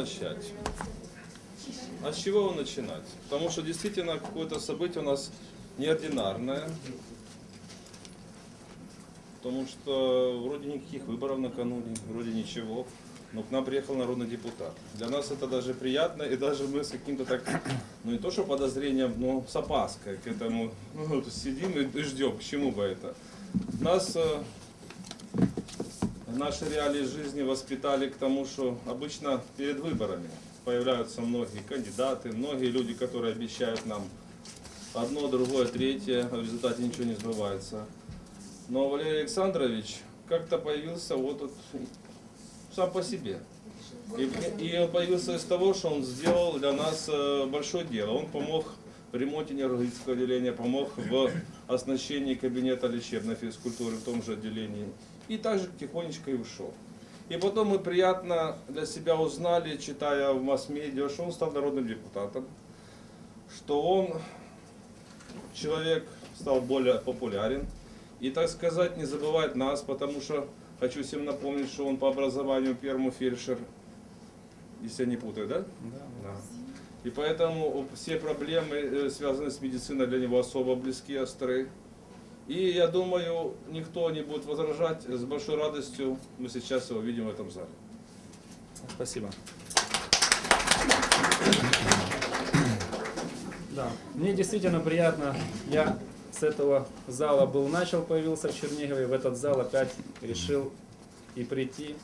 начать. А с чего его начинать? Потому что действительно какое-то событие у нас неординарное. Потому что вроде никаких выборов накануне, вроде ничего. Но к нам приехал народный депутат. Для нас это даже приятно, и даже мы с каким-то так, ну не то что подозрением, но с опаской к этому ну, сидим и и ждем, к чему бы это. Нас э, наши реалии жизни воспитали к тому, что обычно перед выборами появляются многие кандидаты, многие люди, которые обещают нам одно, другое, третье, а в результате ничего не сбывается. Но Валерий Александрович как-то появился вот тут сам по себе. И, и он появился из того, что он сделал для нас э, большое дело. Он помог в ремонте неврологического отделения, помог в оснащении кабинета лечебной физкультуры в том же отделении. И также тихонечко и ушел. И потом мы приятно для себя узнали, читая в масс-медиа, что он стал народным депутатом, что он человек стал более популярен. И, так сказать, не забывает нас, потому что хочу всем напомнить, что он по образованию первому фельдшер, если я не путаю, да? Да. И поэтому все проблемы, э, связанные с медициной, для него особо близки, остры. И я думаю, никто не будет возражать. С большой радостью мы сейчас его видим в этом зале. Спасибо. Да, мне действительно приятно. Я с этого зала был начал, появился в Чернигове, в этот зал опять решил и прийти,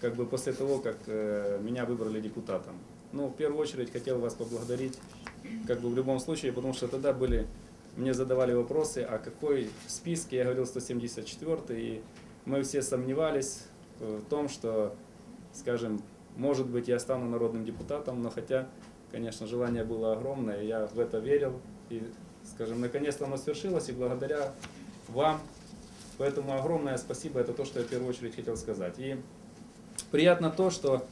как бы после того, как э, меня выбрали депутатом. Ну, в первую очередь хотел вас поблагодарить, как бы в любом случае, потому что тогда были, мне задавали вопросы, а какой в списке, я говорил 174 и мы все сомневались в том, что, скажем, может быть, я стану народным депутатом, но хотя, конечно, желание было огромное, я в это верил, и, скажем, наконец-то оно свершилось, и благодаря вам, поэтому огромное спасибо, это то, что я в первую очередь хотел сказать. И приятно то, что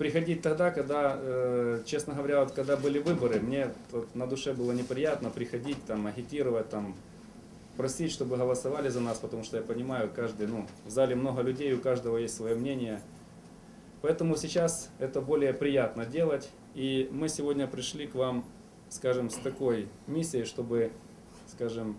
приходить тогда, когда, э, честно говоря, вот когда были выборы, мне вот на душе было неприятно приходить, там, агитировать, там, просить, чтобы голосовали за нас, потому что я понимаю, каждый, ну, в зале много людей, у каждого есть свое мнение. Поэтому сейчас это более приятно делать. И мы сегодня пришли к вам, скажем, с такой миссией, чтобы, скажем,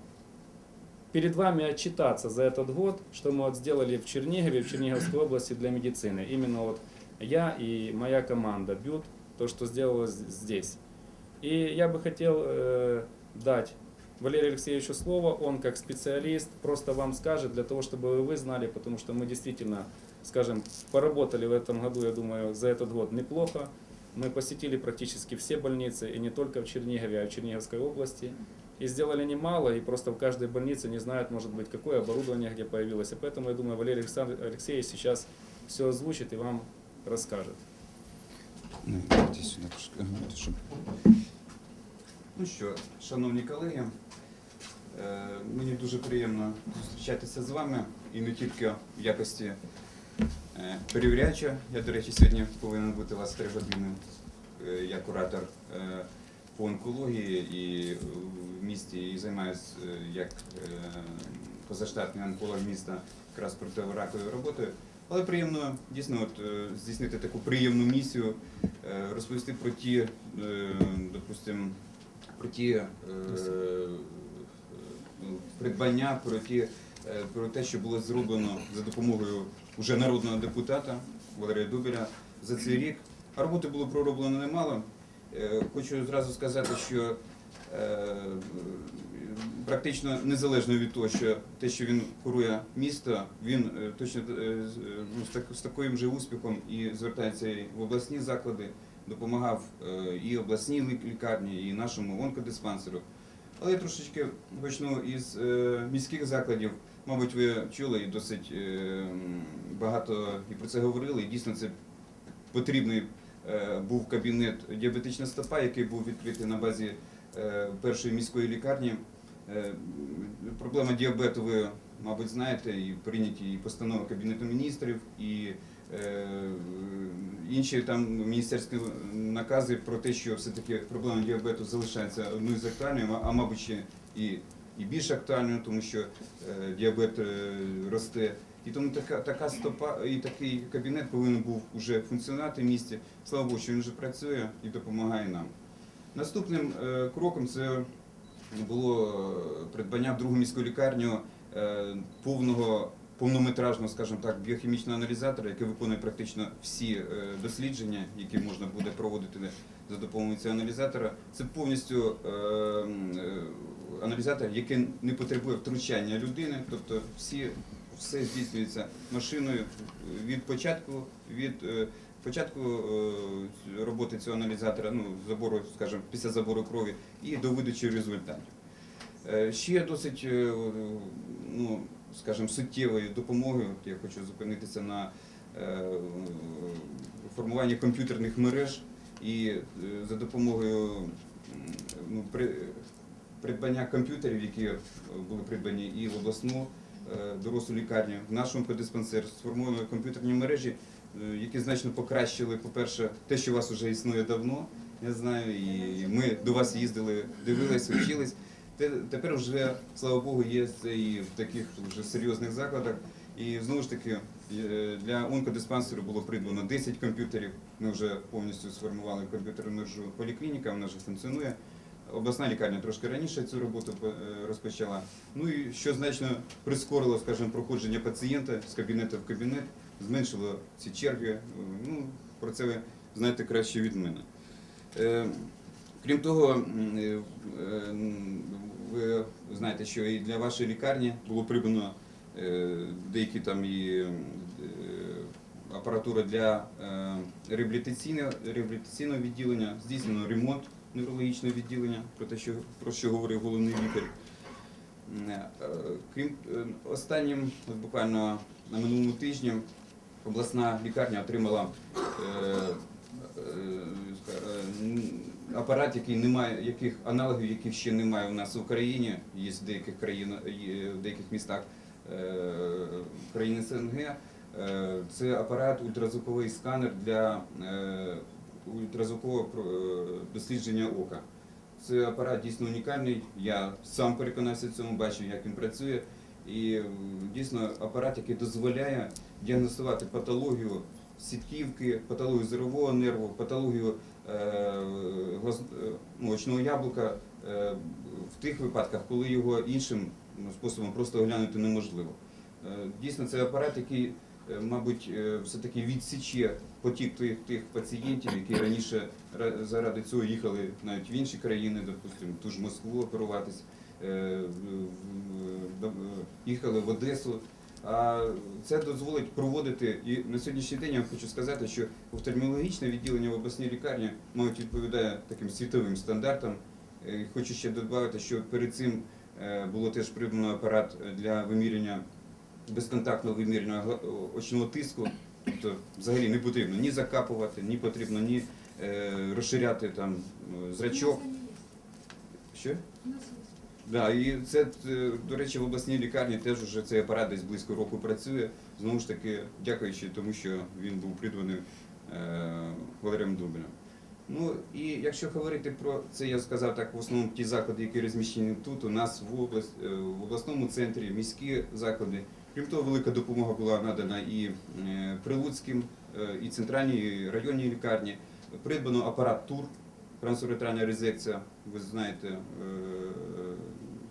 перед вами отчитаться за этот год, что мы вот сделали в Чернигове, в Черниговской области для медицины. Именно вот я и моя команда БЮТ, то, что сделалось здесь. И я бы хотел э, дать Валерию Алексеевичу слово, он как специалист просто вам скажет, для того, чтобы вы знали, потому что мы действительно, скажем, поработали в этом году, я думаю, за этот год неплохо. Мы посетили практически все больницы, и не только в Чернигове, а в Черниговской области. И сделали немало, и просто в каждой больнице не знают, может быть, какое оборудование где появилось. И поэтому, я думаю, Валерий Александр- Алексеевич сейчас все озвучит и вам расскажет. Ну, щоб Ну що, шановні колеги, е, мені дуже приємно зустрічатися з вами і не тільки в якості е, перевіряча. Я, до речі, сьогодні повинен бути у вас три години. Е, Я куратор по онкології і в місті і займаюся як позаштатний онколог міста якраз протираковою роботою. Але приємно дійсно от, е, здійснити таку приємну місію, е, розповісти про ті, е, допустимо, про ті ну, придбання, про ті, про те, що було зроблено за допомогою уже народного депутата Валерія Дубіля за цей рік. А роботи було пророблено немало. Хочу зразу сказати, що практично незалежно від того, що те, що він курує місто, він е, точно е, е, ну, з так- з таким же успіхом і звертається в обласні заклади, допомагав і обласній лікарні, і нашому онкодиспансеру. Але я трошечки почну із міських закладів. Мабуть, ви чули і досить багато і про це говорили. І дійсно це потрібний був кабінет діабетична стопа, який був відкритий на базі першої міської лікарні. Е, Проблема діабету ви, мабуть, знаєте, і прийняті і постанови Кабінету міністрів, і е, інші там міністерські накази про те, що все-таки проблема діабету залишається одною з актуальною, а, мабуть ще і, і більш актуальною, тому що е, діабет е, росте. І тому така, така стопа і такий кабінет повинен був вже функціонувати в місті. Слава Богу, що він вже працює і допомагає нам. Наступним е, кроком це було е, придбання в другу міську лікарню е, повного повнометражного, скажімо так, біохімічного аналізатора, який виконує практично всі е, дослідження, які можна буде проводити за допомогою цього аналізатора. Це повністю аналізатор, який не потребує втручання людини, тобто всі, все здійснюється машиною від початку, від початку е, роботи цього аналізатора, ну, забору, скажімо, після забору крові і до видачі результатів. Е, Ще досить, е, ну, скажімо, суттєвою допомогою, от я хочу зупинитися на формуванні комп'ютерних мереж і за допомогою ну, при- придбання комп'ютерів, які були придбані і в обласну дорослу лікарню, в нашому диспансер сформуємо комп'ютерні мережі, які значно покращили, по-перше, те, що у вас вже існує давно, я знаю, і ми до вас їздили, дивилися, вчились. Тепер вже, слава Богу, є і в таких вже серйозних закладах. І знову ж таки е, для онкодиспансеру було придбано 10 комп'ютерів. Ми вже повністю сформували комп'ютерну мережу поліклініка, вона вже функціонує. Обласна лікарня трошки раніше цю роботу е, розпочала. Ну і що значно прискорило, скажімо, проходження пацієнта з кабінету в кабінет, зменшило ці черги. Е, Ну, про це ви знаєте краще від мене. Е, Крім того, е, ви знаєте, що і для вашої лікарні було придбано деякі там і апаратура для реабілітаційного, реабілітаційного відділення, здійснено ремонт неврологічного відділення, про те, що, про що говорив головний лікар. Крім останнім, буквально на минулому тижні, обласна лікарня отримала е, е, е, апарат, який немає, яких аналогів, яких ще немає у нас в Україні, є в деяких країн, в деяких містах країни СНГ. Це апарат ультразвуковий сканер для ультразвукового дослідження ока. Це апарат дійсно унікальний. Я сам переконався в цьому, бачив, як він працює. І дійсно апарат, який дозволяє діагностувати патологію сітківки, патологію зорового нерву, патологію е, е, очного яблука е, в тих випадках, коли його іншим ну, способом просто оглянути неможливо. Дійсно, це апарат, який, мабуть, все-таки відсіче потік тих, тих пацієнтів, які раніше заради цього їхали навіть в інші країни, допустимо, ту ж Москву до- їхали в Одесу. А це дозволить проводити і на сьогоднішній день я вам хочу сказати, що офтальмологічне відділення в обласній лікарні мабуть відповідає таким світовим стандартам. Е, Хочу ще додати, що перед цим е, було теж придбано апарат для виміряння безконтактного вимірювання гла- очного тиску. Тобто взагалі не потрібно ні закапувати, ні потрібно ні е, розширяти там е, зрачок. Що? Да, і це, е, до речі, в обласній лікарні теж вже цей апарат десь близько року працює. Знову ж таки, дякуючи тому, що він був придбаний е, Валерієм Дубелем. Ну і якщо говорити про це, я сказав так, в основному ті заклади, які розміщені тут, у нас в область, е, в обласному центрі, міські заклади. Крім того, велика допомога була надана і Прилуцьким, і центральній, районній лікарні. Придбано апарат ТУР, трансуретральна резекція, ви знаєте,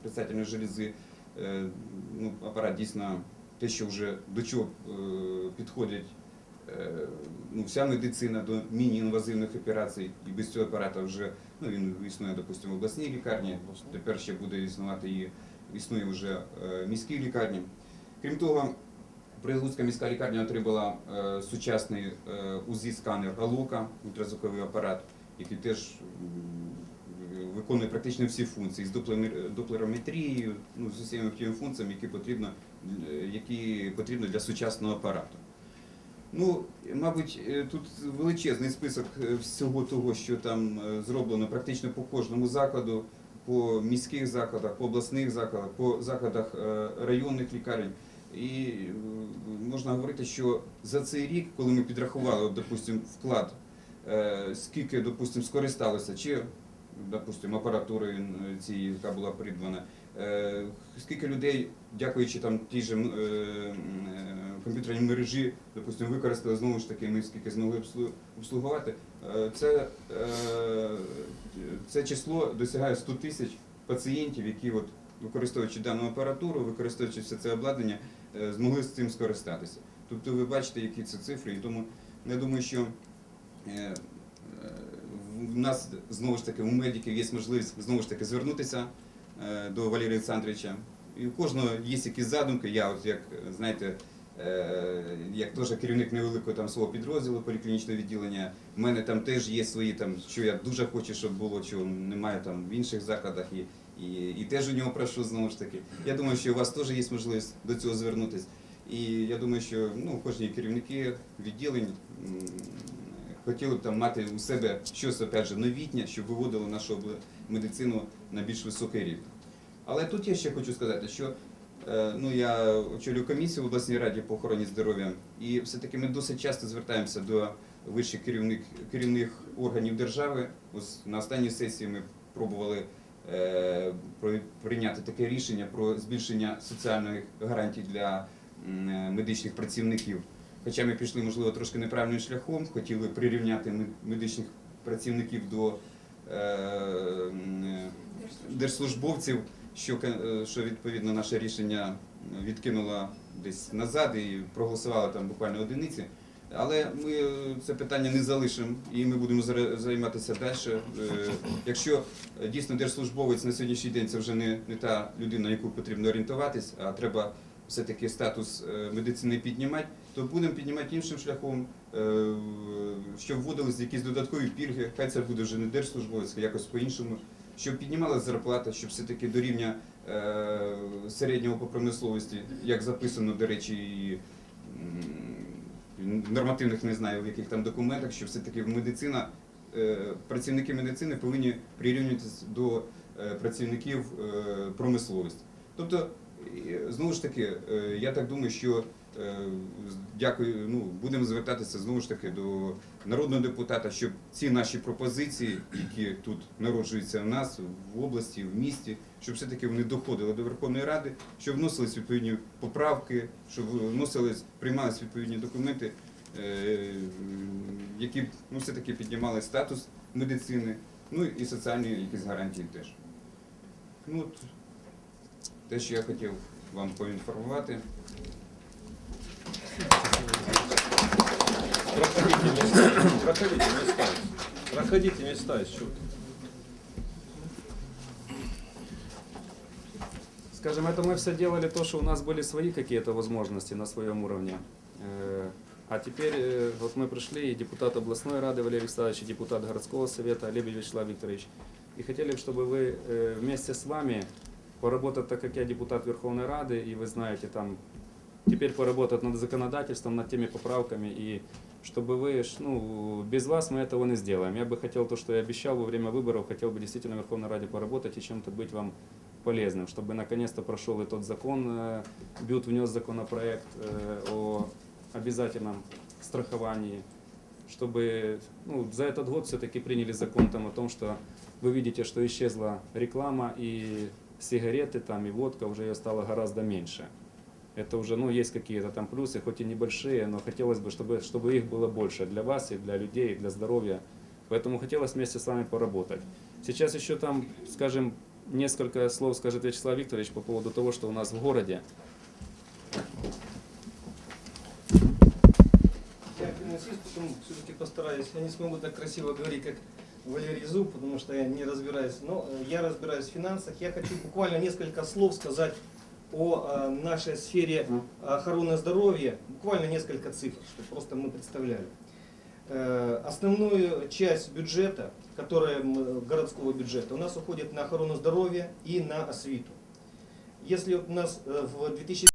предстательної желези. Е, Ну, апарат дійсно те, що вже до чого е, підходять е, ну, вся медицина до міні-інвазивних операцій, і без цього апарата вже ну, він існує, допустимо, в обласній лікарні, тепер ще буде існувати і існує вже міській лікарні. Крім того, Прилуцька міська лікарня отримала сучасний УЗІ-сканер Алока, ультразвуковий апарат, який теж виконує практично всі функції з доплемер- доплерометрією, ну, з усіма тими функціями, які потрібно, е, які потрібно для сучасного апарату. Ну, мабуть, е, тут величезний список е, всього того, що там е, зроблено практично по кожному закладу, по міських закладах, по обласних закладах, по закладах е, районних лікарень. І е, можна говорити, що за цей рік, коли ми підрахували, от, допустим, вклад, е, скільки, допустим, скористалося, чи, допустим, апаратури е, цієї, яка була придбана, е, скільки людей, дякуючи там тій же е, комп'ютерній мережі, допустим, використали знову ж таки, ми скільки змогли обслу- обслугувати, це, це число досягає 100 тисяч пацієнтів, які от, використовуючи дану апаратуру, використовуючи все це обладнання, змогли з цим скористатися. Тобто ви бачите, які це цифри, і тому я думаю, що в нас знову ж таки у медиків є можливість знову ж таки звернутися е, до Валерія Олександровича. І у кожного є якісь задумки. Я, от як знаєте, е, як теж керівник невеликого там свого підрозділу поліклінічного відділення, в мене там теж є свої там, що я дуже хочу, щоб було, чого немає там в інших закладах. І, і, і теж у нього прошу знову ж таки. Я думаю, що у вас теж є можливість до цього звернутися. І я думаю, що ну, кожні керівники відділень хотіли б там мати у себе щось опять же, новітнє, щоб виводило нашу медицину на більш високий рівень. Але тут я ще хочу сказати, що е, ну, я очолюю комісію в обласній раді по охороні здоров'я, і все-таки ми досить часто звертаємося до вищих керівник, керівних органів держави. Ось на останній сесії ми пробували е, прийняти таке рішення про збільшення соціальних гарантій для е, медичних працівників. Хоча ми пішли, можливо, трошки неправильним шляхом, хотіли прирівняти медичних працівників до е, держслужбовців, що, е, що відповідно наше рішення відкинуло десь назад і проголосували там буквально одиниці. Але ми е, це питання не залишимо і ми будемо займатися далі. Якщо дійсно держслужбовець на сьогоднішній день це вже не, не та людина, на яку потрібно орієнтуватись, а треба все-таки статус е, медицини піднімати, то будемо піднімати іншим шляхом, е, щоб вводились якісь додаткові пільги, хай це буде вже не держслужбовець, а якось по-іншому, щоб піднімалася зарплата, щоб все-таки до рівня е, середнього по промисловості, як записано, до речі, і нормативних не знаю в яких там документах, що все-таки медицина, працівники медицини повинні прирівнюватися до працівників промисловості. Тобто, знову ж таки, е, я так думаю, що е, дякую, ну, будемо звертатися знову ж таки до народного депутата, щоб ці наші пропозиції, які тут народжуються в нас в області, в місті, щоб все-таки вони доходили до Верховної Ради, щоб вносились відповідні поправки, щоб вносились, приймались відповідні документи, е, які ну, все-таки піднімали статус медицини, ну і соціальні якісь гарантії теж. Ну, от, те, що я хотів вам поінформувати. Проходите места. Проходите места. Проходите места еще. Скажем, это мы все делали то, что у нас были свои какие-то возможности на своем уровне. Э, А теперь э, вот мы пришли, и депутат областной рады Валерий Александрович, и депутат городского совета Лебедь Вячеслав Викторович. И хотели, чтобы вы э, вместе с вами поработать, так как я депутат Верховной Рады, и вы знаете, там теперь поработать над законодательством, над теми поправками, и чтобы вы, ну, без вас мы этого не сделаем. Я бы хотел то, что я обещал во время выборов, хотел бы действительно в Верховной Раде поработать и чем-то быть вам полезным, чтобы наконец-то прошел и тот закон, э, Бют внес законопроект э, о обязательном страховании, чтобы ну, за этот год все-таки приняли закон там о том, что вы видите, что исчезла реклама и сигареты там и водка уже ее стало гораздо меньше. Это уже, ну, есть какие-то там плюсы, хоть и небольшие, но хотелось бы, чтобы, чтобы их было больше для вас и для людей, и для здоровья. Поэтому хотелось вместе с вами поработать. Сейчас еще там, скажем, несколько слов скажет Вячеслав Викторович по поводу того, что у нас в городе. Я финансист, поэтому все-таки постараюсь. Я не смогу так красиво говорить, как Валерий Зуб, потому что я не разбираюсь. Но э, я разбираюсь в финансах. Я хочу буквально несколько слов сказать о э, нашей сфере охраны здоровья. Буквально несколько цифр, чтобы просто мы представляли. Э, Основную часть бюджета, которая городского бюджета, у нас уходит на охрану здоровья и на освиту. Если у нас э, в 2000